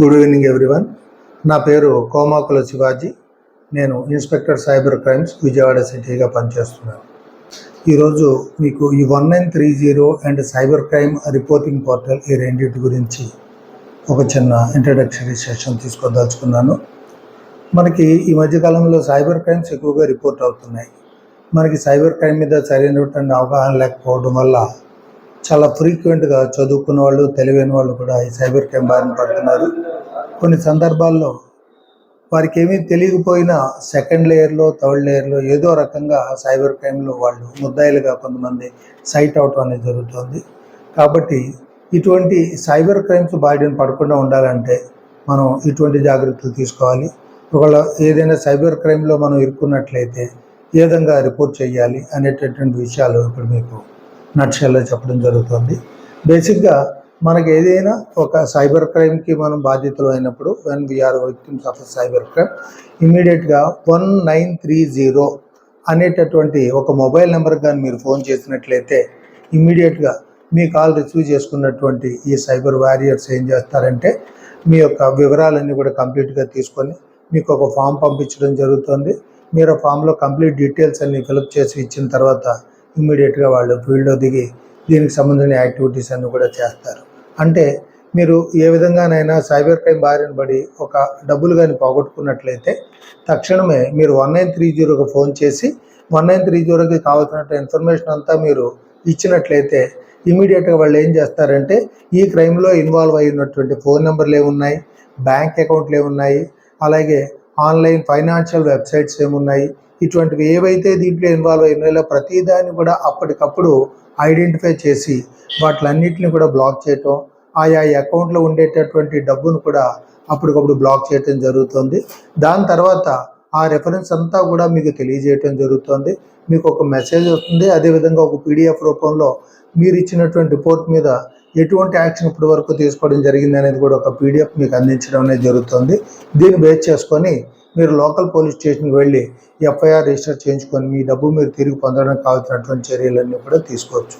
Good evening everyone నా పేరు కోమాకుల శివాజీ. నేను ఇన్స్పెక్టర్ సైబర్ క్రైమ్స్ విజయవాడ సిటీగా పనిచేస్తున్నాను. ఈరోజు మీకు ఈ one nine three zero and cyber crime reporting portal ఈ రెండింటి గురించి ఒక చిన్న ఇంట్రడక్షరీ సెషన్ తీసుకోదలుచుకున్నాను. మనకి ఈ మధ్యకాలంలో సైబర్ క్రైమ్స్ ఎక్కువగా రిపోర్ట్ అవుతున్నాయి. మనకి సైబర్ క్రైమ్ మీద సరైనటువంటి అవగాహన లేకపోవడం వల్ల చాలా ఫ్రీక్వెంట్గా చదువుకున్న వాళ్ళు తెలివైన వాళ్ళు కూడా ఈ సైబర్ క్రైమ్ బారిన పడుతున్నారు. కొన్ని సందర్భాల్లో వారికి ఏమీ తెలియకపోయినా సెకండ్ లేయర్లో థర్డ్ లేయర్లో ఏదో రకంగా సైబర్ క్రైమ్లో వాళ్ళు ముద్దాయిలుగా కొంతమంది సైట్ అవటం అనేది జరుగుతుంది. కాబట్టి ఇటువంటి సైబర్ క్రైమ్స్ బారిన పడకుండా ఉండాలంటే మనం ఇటువంటి జాగ్రత్తలు తీసుకోవాలి. ఒకవేళ ఏదైనా సైబర్ క్రైమ్లో మనం ఇరుక్కున్నట్లయితే ఏ విధంగా రిపోర్ట్ చేయాలి అనేటటువంటి విషయాలు ఇప్పుడు మీకు నట్షల్లో చెప్పడం జరుగుతుంది. బేసిక్గా మనకి ఏదైనా ఒక సైబర్ క్రైమ్కి మనం బాధ్యతలు అయినప్పుడు when we're victims of cyber crime ఇమీడియట్గా వన్ నైన్ త్రీ జీరో అనేటటువంటి ఒక మొబైల్ నెంబర్ కానీ మీరు ఫోన్ చేసినట్లయితే ఇమీడియట్గా మీ కాల్ రిసీవ్ చేసుకున్నటువంటి ఈ సైబర్ వారియర్స్ ఏం చేస్తారంటే మీ యొక్క వివరాలన్నీ కూడా కంప్లీట్గా తీసుకొని మీకు ఒక ఫామ్ పంపించడం జరుగుతుంది. మీరు ఆ ఫామ్లో కంప్లీట్ డీటెయిల్స్ అన్ని ఫిలప్ చేసి ఇచ్చిన తర్వాత ఇమ్మీడియట్గా వాళ్ళు ఫీల్డ్లో దిగి దీనికి సంబంధించిన యాక్టివిటీస్ అన్ని కూడా చేస్తారు. అంటే మీరు ఏ విధంగానైనా సైబర్ క్రైమ్ బారిన పడి ఒక డబ్బులు కానీ పోగొట్టుకున్నట్లయితే తక్షణమే మీరు వన్ నైన్ త్రీ జీరోకి ఫోన్ చేసి వన్ నైన్ త్రీ జీరోకి కావాల్సినట్టు ఇన్ఫర్మేషన్ అంతా మీరు ఇచ్చినట్లయితే ఇమీడియట్గా వాళ్ళు ఏం చేస్తారంటే ఈ క్రైమ్లో ఇన్వాల్వ్ అయి ఉన్నటువంటి ఫోన్ నెంబర్లు ఏమున్నాయి బ్యాంక్ అకౌంట్లు ఏమున్నాయి అలాగే ఆన్లైన్ ఫైనాన్షియల్ వెబ్సైట్స్ ఏమున్నాయి ఇటువంటివి ఏవైతే దీంట్లో ఇన్వాల్వ్ అయినాయో ప్రతిదాన్ని కూడా అప్పటికప్పుడు ఐడెంటిఫై చేసి వాటిలన్నింటిని కూడా బ్లాక్ చేయటం ఆయా అకౌంట్లో ఉండేటటువంటి డబ్బును కూడా అప్పటికప్పుడు బ్లాక్ చేయటం జరుగుతుంది. దాని తర్వాత ఆ రెఫరెన్స్ అంతా కూడా మీకు తెలియజేయటం జరుగుతుంది. మీకు ఒక మెసేజ్ వస్తుంది. అదేవిధంగా ఒక పీడిఎఫ్ రూపంలో మీరు ఇచ్చినటువంటి రిపోర్ట్ మీద ఎటువంటి యాక్షన్ ఇప్పటి వరకు తీసుకోవడం జరిగింది అనేది కూడా ఒక పీడిఎఫ్ మీకు అందించడం అనేది జరుగుతుంది. దీన్ని బేస్ చేసుకొని మీరు లోకల్ పోలీస్ స్టేషన్కి వెళ్ళి ఎఫ్ఐఆర్ రిజిస్టర్ చేయించుకొని మీ డబ్బు మీరు తిరిగి పొందడానికి కావాల్సినటువంటి చర్యలన్నీ కూడా తీసుకోవచ్చు.